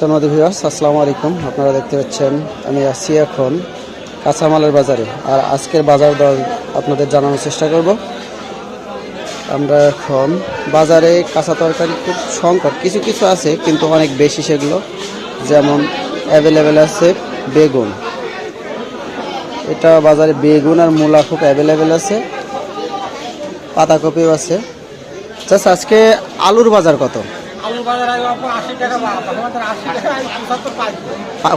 সন্মাদি viewers আসসালামু আলাইকুম। আপনারা দেখতে পাচ্ছেন, আমি আছি এখন কাঁচামালের বাজারে। আর আজকের বাজার দর আপনাদের জানানোর চেষ্টা করব। আমরা এখন বাজারে কাঁচা তরকারি খুব সংকট। কিছু কিছু আছে, কিন্তু অনেক বেশি সেগুলো। যেমন অ্যাভেলেবেল আছে বেগুন। এটা বাজারে বেগুন আর মূলা খুব অ্যাভেলেবেল আছে। পাতাকপিও আছে। চাষ আজকে আলুর বাজার কত?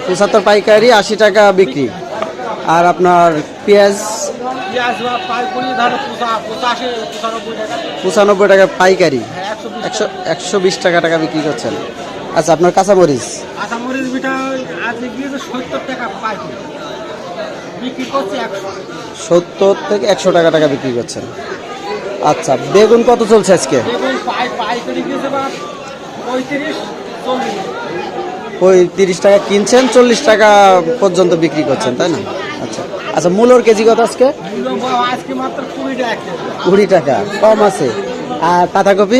পঁচাত্তর পাইকারি আশি টাকা বিক্রি। আর আপনার পেঁয়াজ? পঁচানব্বই টাকা। পাইকারি। হ্যাঁ একশো একশো বিশ টাকা টাকা বিক্রি করছেন। আচ্ছা আপনার কাঁচামরিচ? সত্তর থেকে একশো টাকা টাকা বিক্রি করছেন। আচ্ছা বেগুন কত চলছে আজকে? বেগুন পঁয়ত্রিশ টাকা কিনছেন চল্লিশ টাকা পর্যন্ত বিক্রি করছেন তাই না? আচ্ছা। আচ্ছা মূলোর কেজি কত আজকে? কুড়ি টাকা কম আছে। আর পাতাকপি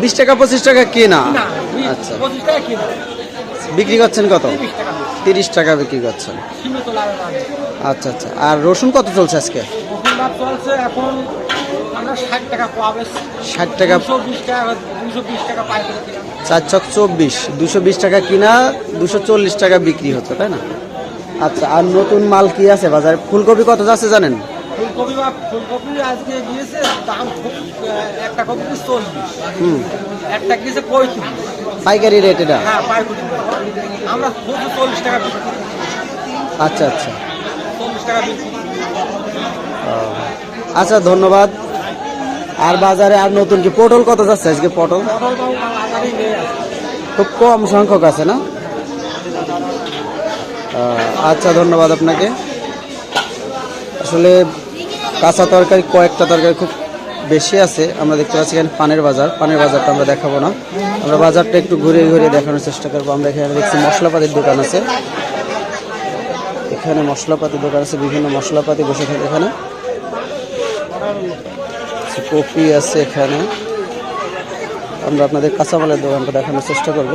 বিশ টাকা পঁচিশ টাকা কেনা। কিনা? আচ্ছা। পঁচিশ টাকা কিনা। বিক্রি করছেন কত। তিরিশ টাকা বিক্রি করছেন। আচ্ছা আচ্ছা। আর রসুন কত চলছে আজকে? ষাট টাকা চার ছক চব্বিশ। দুশো বিশ টাকা কিনা দুশো চল্লিশ টাকা বিক্রি হচ্ছে তাই না? আচ্ছা আর নতুন মাল কি আছে বাজারে? ফুলকপি কত যাচ্ছে জানেন? ফুলকপি বা ফুলকপি আজকে গিয়েছে দাম একটা কপি চল্লিশ। হুম। একটা গিয়েছে পঁয়ত্রিশ। পাইকারি রেট এটা? হ্যাঁ আমরা চল্লিশ টাকা আচ্ছা আচ্ছা। টাকা আচ্ছা ধন্যবাদ। আর বাজারে আর নতুন কি পটল কত যাচ্ছে আজকে পটল? খুব কম সংখ্যক আছে না? আচ্ছা ধন্যবাদ আপনাকে। আসলে কাঁচা তরকারি কয়েকটা তরকারি খুব বেশি আছে, আমরা দেখতে পাচ্ছি এখানে পানের বাজার। পানের বাজারটা আমরা দেখাবো না। আমরা বাজারটা একটু ঘুরে ঘুরে দেখানোর চেষ্টা করব। আমরা এখানে দেখছি মশলাপাতির দোকান আছে। এখানে মশলাপাতির দোকান আছে, বিভিন্ন মশলাপাতি বসে থাকে এখানে। কপি আছে এখানে। আমরা আপনাদের কাঁচামালের দোকানটা দেখানোর চেষ্টা করব।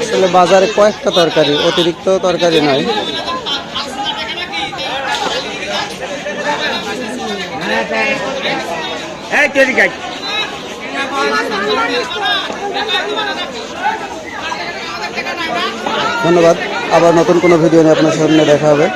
আসলে বাজারে কয়েকটা তরকারি অতিরিক্ত তরকারি নয়। ধন্যবাদ। আবার নতুন কোনো ভিডিও নিয়ে আপনার সামনে দেখা হবে।